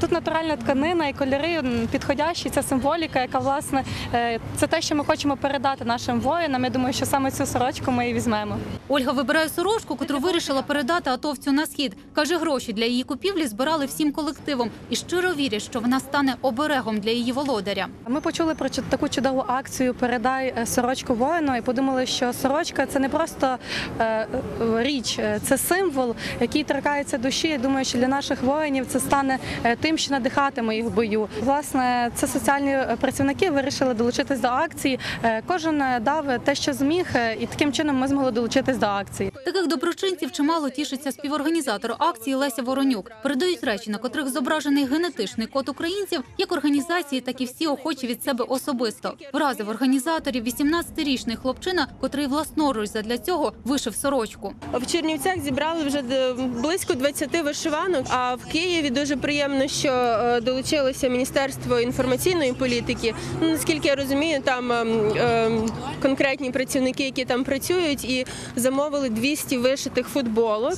Тут натуральна тканина і кольори підходящі. Це символіка, яка власне е, це те, що ми хочемо передати нашим воїнам. Я думаю, що саме цю сорочку ми і візьмемо. Ольга вибирає сорочку, котру вирішила передати атовцю на схід. Каже, гроші для її купівлі збирали всім колективом і щиро вірять, що вона стане оберегом для її володаря. Ми почули про таку чудову акцію Передай е, сорочку воїну і подумали, що сорочка це не просто е, річ, це символ, який торкається душі. Я думаю, що для наших воїнів це стане е, тим, що надихатиме їх в бою. Власне, це соціальні працівники вирішили долучитись до акції. Е, Кожен е, дав те, що зміг, е, і таким чином ми змогли долучитись до акції. Таких доброчинців чимало тішиться співорганізатор акції Леся Воронюк. Передають речі, на котрих зображений генетичний код українців, як організації, так і всі охочі від себе особисто. Вразив організаторів 18-річний хлопчина, котрий власноруч задля цього вишив сорочку. В Чернівцях зібрали вже близько 20 вишиванок. А в Києві дуже приємно, що е, долучилося Міністерство інформаційної політики. Ну, наскільки я розумію, там ем, ем, конкретні працівники, які там працюють, і замовили 200 вишитих футболок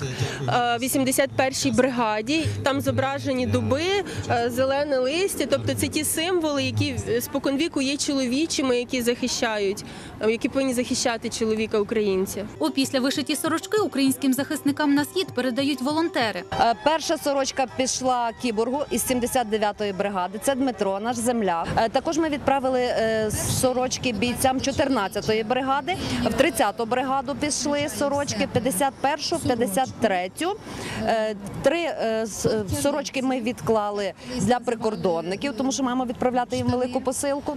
е, 81-й бригаді. Там зображені дуби, е, зелене листя. Тобто це ті символи, які споконвіку є чоловічими, які захищають, е, які повинні захищати чоловіка українця. Опісля вишиті сорочки українським захисникам на схід передають волонтери. Перша сорочка пішла кіборгу із 79-ї бригади. Це Дмитро, наш земляк. Е, Також ми відправили е, сорочки бійцям 14-ї бригади. В 30-ту бригаду пішли сорочки, 51-шу, 53-ю. Е, Три сорочки ми відклали для прикордонників, тому що маємо відправляти їм велику посилку.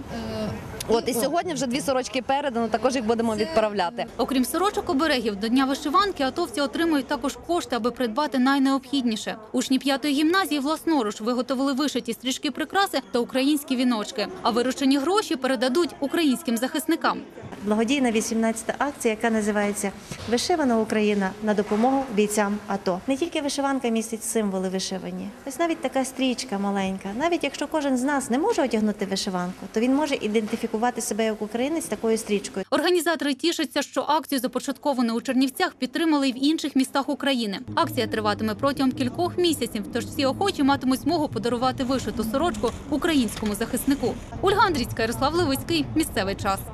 От і сьогодні вже дві сорочки передано. Також їх будемо відправляти. Окрім сорочок оберегів, до дня вишиванки атовці отримують також кошти, аби придбати найнеобхідніше. Учні п'ятої гімназії власноруч виготовили вишиті стрічки прикраси та українські віночки. А виручені гроші передадуть українським захисникам. Благодійна 18-та акція, яка називається Вишивана Україна на допомогу бійцям АТО. Не тільки вишиванка містить символи вишивані, ось навіть така стрічка маленька. Навіть якщо кожен з нас не може одягнути вишиванку, то він може ідентифікувати себе як українець такою стрічкою. Організатори тішаться, що акцію започатковану у Чернівцях підтримали й в інших містах України. Акція триватиме протягом кількох місяців, тож всі охочі матимуть змогу подарувати вишиту сорочку українському захиснику. Ольга Андрійська, Ярослав Левицький. Місцевий час.